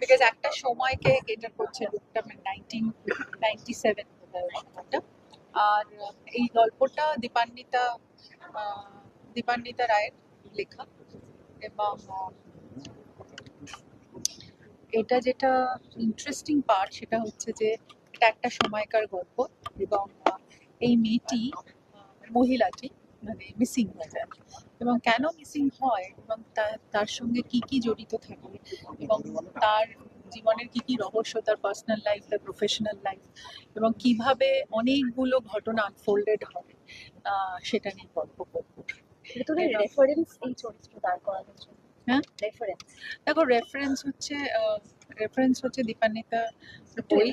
Because একটা সময়কে cater করছে লুকটা নাইনটিন নাইনটি সেভেন আর এই গল্পটা দীপান্বিতা দীপান্বিতা রায়ের লেখা। এবং এটা যেটা ইন্টারেস্টিং পার্ট সেটা হচ্ছে যে এটা একটা সময়কার গল্প। এবং এই মেয়েটি মহিলাটি মানে মিসিং হয়ে যায়। এবং কেন মিসিং হয় এবং তার সঙ্গে কি কি জড়িত থাকে এবং তার জীবনের কি কি রহস্য তার পার্সোনাল লাইফ তার প্রফেশনাল লাইফ এবং কীভাবে অনেকগুলো ঘটনা আনফোল্ডেড হয় আহ, সেটা নিয়ে গল্প করব। রেফারেন্স এই চরিত্র দাঁড় করানোর জন্য। হ্যাঁ? রেফারেন্স দেখো রেফারেন্স হচ্ছে রেফারেন্স হচ্ছে দীপান্বিতা বই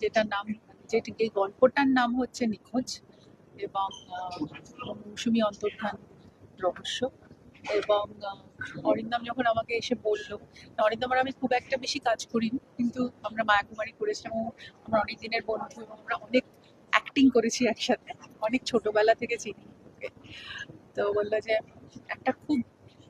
যেটার নাম যেটি গল্পটার নাম হচ্ছে নিখোঁজ। এবং মৌসুমী অন্তর্ধান রহস্য এবং অরিন্দম যখন আমাকে এসে বলল অরিন্দম আর আমি খুব একটা বেশি কাজ করিনি, কিন্তু আমরা মায়াকুমারী করেছিলাম আমরা অনেক দিনের বন্ধু এবং আমরা অনেক অ্যাক্টিং করেছি একসাথে, অনেক ছোটবেলা থেকে চিনি তো বলল যে, একটা খুব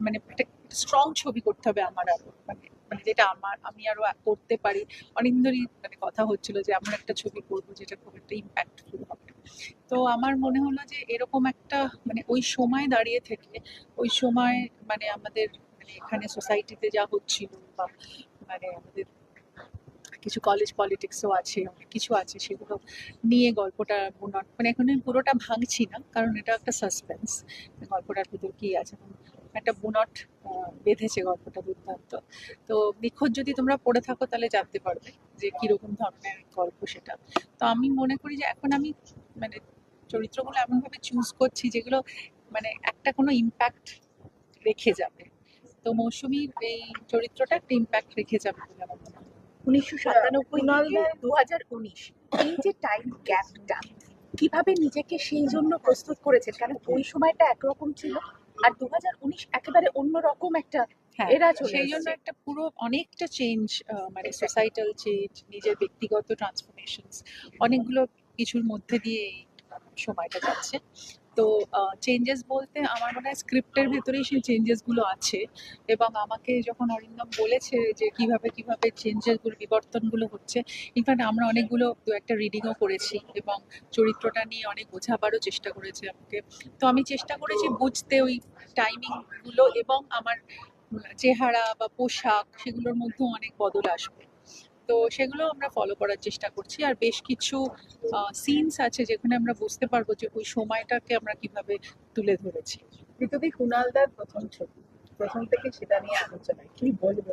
মানে একটা স্ট্রং ছবি করতে হবে আমার আরও মানে মানে যেটা আমার, আমি আরও করতে পারি। অনিন্দরই মানে কথা হচ্ছিল যে এমন একটা ছবি করব যেটা খুব একটা ইম্প্যাক্টফুল হবে। তো আমার মনে হলো যে এরকম একটা মানে ওই সময় দাঁড়িয়ে থেকে, ওই সময় মানে আমাদের মানে এখানে সোসাইটিতে যা হচ্ছিল বা মানে আমাদের কিছু কলেজ পলিটিক্সও আছে, অনেক কিছু আছে, সেগুলো নিয়ে গল্পটা বুনট মানে এখন আমি পুরোটা ভাঙছি না, কারণ এটা একটা সাসপেন্স গল্পটার ভিতর কি আছে, একটা বুনট বেঁধেছে গল্পটা দুর্দান্ত। তো নিখোঁজ যদি তোমরা পড়ে থাকো তাহলে জানতে পারবে যে কীরকম ধরনের গল্প সেটা। তো আমি মনে করি যে এখন আমি মানে চরিত্রগুলো এমনভাবে চুজ করছি যেগুলো মানে একটা কোনো ইম্প্যাক্ট রেখে যাবে। তো মৌসুমীর এই চরিত্রটা একটা ইম্প্যাক্ট রেখে যাবে হয়। উনিশশো সাতানব্বই দু হাজার উনিশ এই যে টাইম গ্যাপটা কীভাবে নিজেকে সেই জন্য প্রস্তুত করেছেন? কারণ ওই সময়টা একরকম ছিল আর দু হাজার উনিশ একেবারে অন্যরকম একটা হ্যাঁ এরা সেই জন্য একটা পুরো অনেকটা চেঞ্জ মানে সোসাইটাল চেঞ্জ নিজের ব্যক্তিগত ট্রান্সফরমেশনস অনেকগুলো কিছুর মধ্যে দিয়ে এই সময়টা যাচ্ছে। তো চেঞ্জেস বলতে আমার মনে হয় স্ক্রিপ্টের ভেতরেই সেই চেঞ্জেসগুলো আছে এবং আমাকে যখন অরিন্দম বলেছে যে কীভাবে কীভাবে চেঞ্জেসগুলো বিবর্তনগুলো হচ্ছে ইনফ্যাক্ট আমরা অনেকগুলো দু একটা রিডিংও করেছি এবং চরিত্রটা নিয়ে অনেক বোঝাবারও চেষ্টা করেছে আমাকে। তো আমি চেষ্টা করেছি বুঝতে ওই টাইমিংগুলো এবং আমার চেহারা বা পোশাক সেগুলোর মধ্যেও অনেক বদল আসবে। তো সেগুলো আমরা ফলো করার চেষ্টা করছি। আর বেশ কিছু সিনস আছে যেখানে আমরা বুঝতে পারব যে ওই সময়টাকে আমরা কীভাবে তুলে ধরেছি। পৃথিবী কুণালদার প্রথম ছবি, প্রথম থেকে সেটা নিয়ে আলোচনা কি বলব